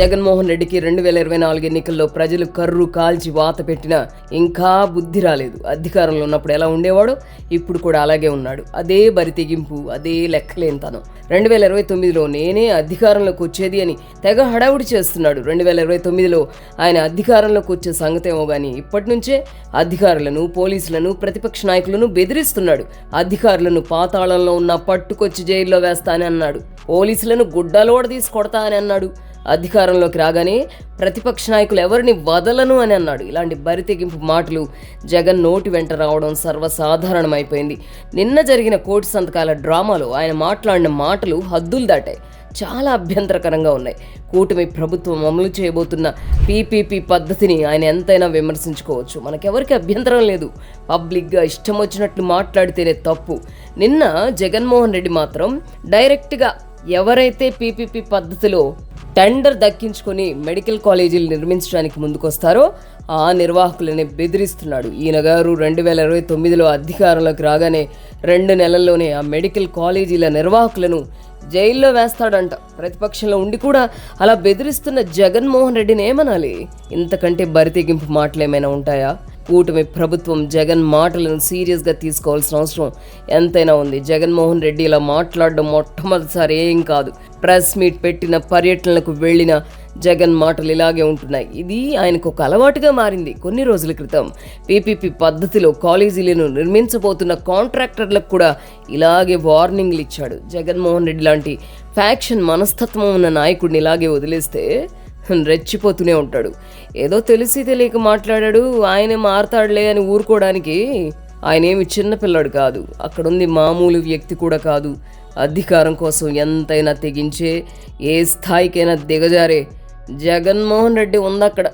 జగన్మోహన్ రెడ్డికి రెండు వేల ఇరవై నాలుగు ఎన్నికల్లో ప్రజలు కర్రు కాల్చి వాత పెట్టినా ఇంకా బుద్ధి రాలేదు. అధికారంలో ఉన్నప్పుడు ఎలా ఉండేవాడో ఇప్పుడు కూడా అలాగే ఉన్నాడు. అదే బరి తెగింపు అదే లెక్కలేనితనం. రెండు వేల ఇరవై తొమ్మిదిలో నేనే అధికారంలోకి వచ్చేది అని తెగ హడావుడి చేస్తున్నాడు. రెండు వేల ఇరవై తొమ్మిదిలో ఆయన అధికారంలోకి వచ్చే సంగతేమో కానీ ఇప్పటి నుంచే అధికారులను పోలీసులను ప్రతిపక్ష నాయకులను బెదిరిస్తున్నాడు. అధికారులను పాతాళంలో ఉన్న పట్టుకొచ్చి జైల్లో వేస్తానని అన్నాడు పోలీసులను గుడ్డలోడ తీసి కొడతా అని అన్నాడు అధికారంలోకి రాగానే ప్రతిపక్ష నాయకులు ఎవరిని వదలను అని అన్నాడు. ఇలాంటి బరితెగింపు మాటలు జగన్ నోటి వెంట రావడం సర్వసాధారణమైపోయింది. నిన్న జరిగిన కోటి సంతకాల డ్రామాలో ఆయన మాట్లాడిన మాటలు హద్దులు దాటాయి. చాలా అభ్యంతరకరంగా ఉన్నాయి. కూటమి ప్రభుత్వం అమలు చేయబోతున్న పీపీపీ పద్ధతిని ఆయన ఎంతైనా విమర్శించుకోవచ్చు. మనకెవరికి అభ్యంతరం లేదు. పబ్లిక్గా ఇష్టం వచ్చినట్లు మాట్లాడితేనే తప్పు. నిన్న జగన్మోహన్ రెడ్డి మాత్రం డైరెక్ట్గా ఎవరైతే పీపీపీ పద్ధతిలో టెండర్ దక్కించుకొని మెడికల్ కాలేజీలు నిర్మించడానికి ముందుకొస్తారో ఆ నిర్వాహకులని బెదిరిస్తున్నాడు. ఈయన గారు రెండు వేల ఇరవై తొమ్మిదిలో అధికారంలోకి రాగానే రెండు నెలల్లోనే ఆ మెడికల్ కాలేజీల నిర్వాహకులను జైల్లో వేస్తాడంట. ప్రతిపక్షంలో ఉండి కూడా అలా బెదిరిస్తున్న జగన్మోహన్ రెడ్డిని ఏమనాలి? ఇంతకంటే బరితెగింపు మాటలు ఏమైనా ఉంటాయా? కూటమి ప్రభుత్వం జగన్ మాటలను సీరియస్గా తీసుకోవాల్సిన అవసరం ఎంతైనా ఉంది. జగన్మోహన్ రెడ్డి ఇలా మాట్లాడడం మొట్టమొదటిసారి ఏం కాదు. ప్రెస్ మీట్ పెట్టిన పర్యటనలకు వెళ్ళిన జగన్ మాటలు ఇలాగే ఉంటున్నాయి. ఇది ఆయనకు ఒక అలవాటుగా మారింది కొన్ని రోజుల క్రితం. పీపీపీ పద్ధతిలో కాలేజీలను నిర్మించబోతున్న కాంట్రాక్టర్లకు కూడా ఇలాగే వార్నింగ్లు ఇచ్చాడు జగన్మోహన్ రెడ్డి లాంటి ఫ్యాక్షన్ మనస్తత్వం ఉన్న నాయకుడిని ఇలాగే వదిలేస్తే రెచ్చిపోతూనే ఉంటాడు. ఏదో తెలిసి తెలియక మాట్లాడాడు ఆయనే మారతాడులే అని ఊరుకోవడానికి ఆయన ఏమి చిన్నపిల్లాడు కాదు. అక్కడుంది మామూలు వ్యక్తి కూడా కాదు. అధికారం కోసం ఎంతైనా తెగించే ఏ స్థాయికైనా దిగజారే. జగన్మోహన్ రెడ్డి ఉంది అక్కడ